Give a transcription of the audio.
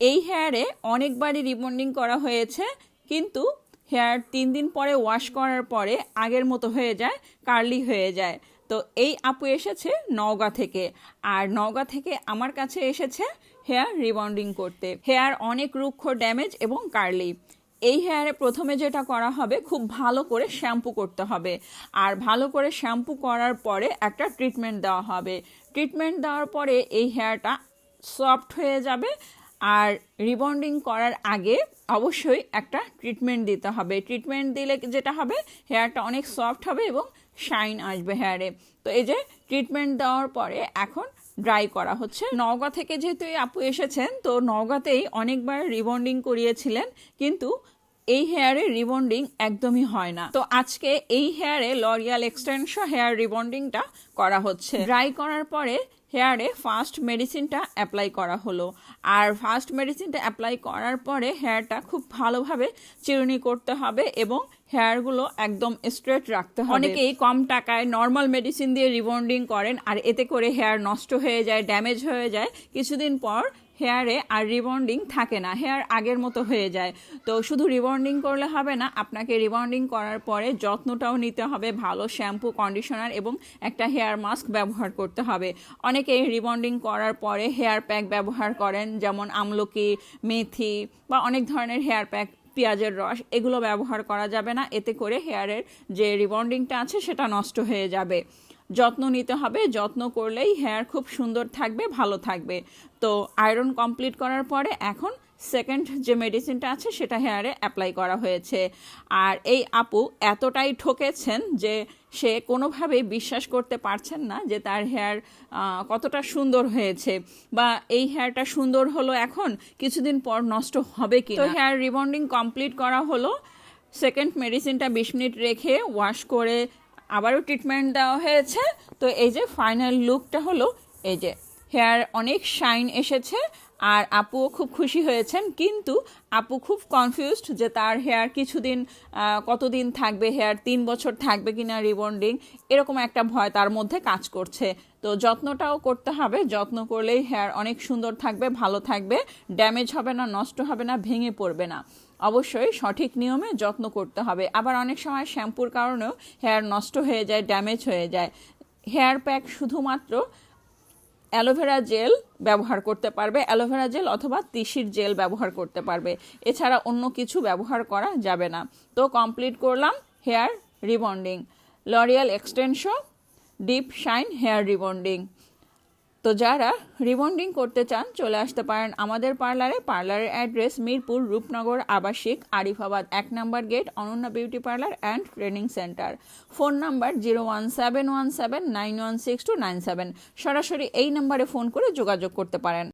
এই হেয়ারে অনেকবারই রিবন্ডিং করা হয়েছে, কিন্তু হেয়ার তিন দিন পরে ওয়াশ করার পরে আগের মতো হয়ে যায় কার্লি হয়ে যায়। তো এই আপু এসেছে নওগাঁ থেকে, আর নওগাঁ থেকে আমার কাছে এসেছে হেয়ার রিবন্ডিং করতে। হেয়ার অনেক রুক্ষ ড্যামেজ এবং কার্লি এই হেয়ারে প্রথমে যেটা করা হবে, খুব ভালো করে শ্যাম্পু করতে হবে। আর ভালো করে শ্যাম্পু করার পরে একটা ট্রিটমেন্ট দেওয়া হবে। ট্রিটমেন্ট দেওয়ার পরে এই হেয়ারটা সফট হয়ে যাবে আর রিবন্ডিং করার আগে অবশ্যই একটা ট্রিটমেন্ট দিতে হবে। ট্রিটমেন্ট দিলে যেটা হবে? হেয়ারটা অনেক সফট হবে এবং শাইন আসবে হেয়ারে। তো এই যে ট্রিটমেন্ট দেওয়ার পরে এখন ড্রাই করা হচ্ছে। নওগাঁ থেকে যেহেতু এই আপু এসেছেন, তো নওগাঁতেই অনেকবার রিবন্ডিং করিয়েছিলেন, কিন্তু এই হেয়ারে রিবন্ডিং একদমই হয় না। তো আজকে এই হেয়ারে লরিয়াল এক্সটেনশন হেয়ার রিবন্ডিংটা করা হচ্ছে। ড্রাই করার পরে হেয়ারে ফার্স্ট মেডিসিনটা অ্যাপ্লাই করা হলো। আর ফার্স্ট মেডিসিনটা অ্যাপ্লাই করার পরে হেয়ারটা খুব ভালোভাবে চিরুনি করতে হবে এবং হেয়ারগুলো একদম স্ট্রেট রাখতে হবে। অনেকেই কম টাকায় নর্মাল মেডিসিন দিয়ে রিবন্ডিং করেন আর এতে করে হেয়ার নষ্ট হয়ে যায়, ড্যামেজ হয়ে যায়। কিছুদিন পর হেয়ারে আর রিবন্ডিং থাকে না, হেয়ার আগের মতো হয়ে যায়। তো শুধু রিবন্ডিং করলে হবে না, আপনাকে রিবন্ডিং করার পরে যত্নটাও নিতে হবে, ভালো শ্যাম্পু, কন্ডিশনার এবং একটা হেয়ার মাস্ক ব্যবহার করতে হবে। অনেকে রিবন্ডিং করার পরে হেয়ার প্যাক ব্যবহার করেন, যেমন আমলকি, মেথি বা অনেক ধরনের হেয়ার প্যাক, পেঁয়াজের রস, এগুলো ব্যবহার করা যাবে না, এতে করে হেয়ারের যে রিবন্ডিংটা আছে সেটা নষ্ট হয়ে যাবে। যত্ন নিতে হবে, যত্ন করলেই হেয়ার খুব সুন্দর থাকবে, ভালো থাকবে। তো আয়রন কমপ্লিট করার পরে এখন সেকেন্ড যে মেডিসিনটা আছে সেটা হেয়ারে অ্যাপ্লাই করা হয়েছে। আর এই আপু এতটাই ঠকেছেন যে সে কোনোভাবেই বিশ্বাস করতে পারছেন না যে তার হেয়ার কতটা সুন্দর হয়েছে বা এই হেয়ারটা সুন্দর হলো এখন, কিছুদিন পর নষ্ট হবে কি তো হেয়ার রিবন্ডিং কমপ্লিট করা হলো সেকেন্ড মেডিসিনটা বিশ মিনিট রেখে ওয়াশ করে আবারও ট্রিটমেন্ট দেওয়া হয়েছে। তো এই যে ফাইনাল লুকটা হলো এই যে হেয়ার অনেক শাইন এসেছে আর আপুও খুব খুশি হয়েছেন। কিন্তু আপু খুব কনফিউজড যে তার হেয়ার কিছুদিন কতদিন থাকবে, হেয়ার তিন বছর থাকবে কি না রিবন্ডিং, এরকম একটা ভয় তার মধ্যে কাজ করছে। তো যত্নটাও করতে হবে। যত্ন করলেই হেয়ার অনেক সুন্দর থাকবে, ভালো থাকবে ড্যামেজ হবে না, নষ্ট হবে না, ভেঙে পড়বে না। অবশ্যই সঠিক নিয়মে যত্ন করতে হবে। আবার অনেক সময় শ্যাম্পুর কারণেও হেয়ার নষ্ট হয়ে যায় ড্যামেজ হয়ে যায়। হেয়ার প্যাক শুধুমাত্র অ্যালোভেরা জেল ব্যবহার করতে পারবে, অ্যালোভেরা জেল অথবা তিসির জেল ব্যবহার করতে পারবে। এছাড়া অন্য কিছু ব্যবহার করা যাবে না। তো কমপ্লিট করলাম hair rebonding, L'Oreal এক্সটেনশো deep shine hair rebonding. তো যারা রিবন্ডিং করতে চান, চলে আসতে পারেন আমাদের পার্লারে। পার্লারের অ্যাড্রেস মিরপুর রূপনগর আবাসিক, আরিফাবাদ এক নম্বর gate, Ananya beauty parlour and training centre. Phone number zero one seven one seven nine one six two nine seven. সরাসরি এই নাম্বারে ফোন করে যোগাযোগ করতে পারেন।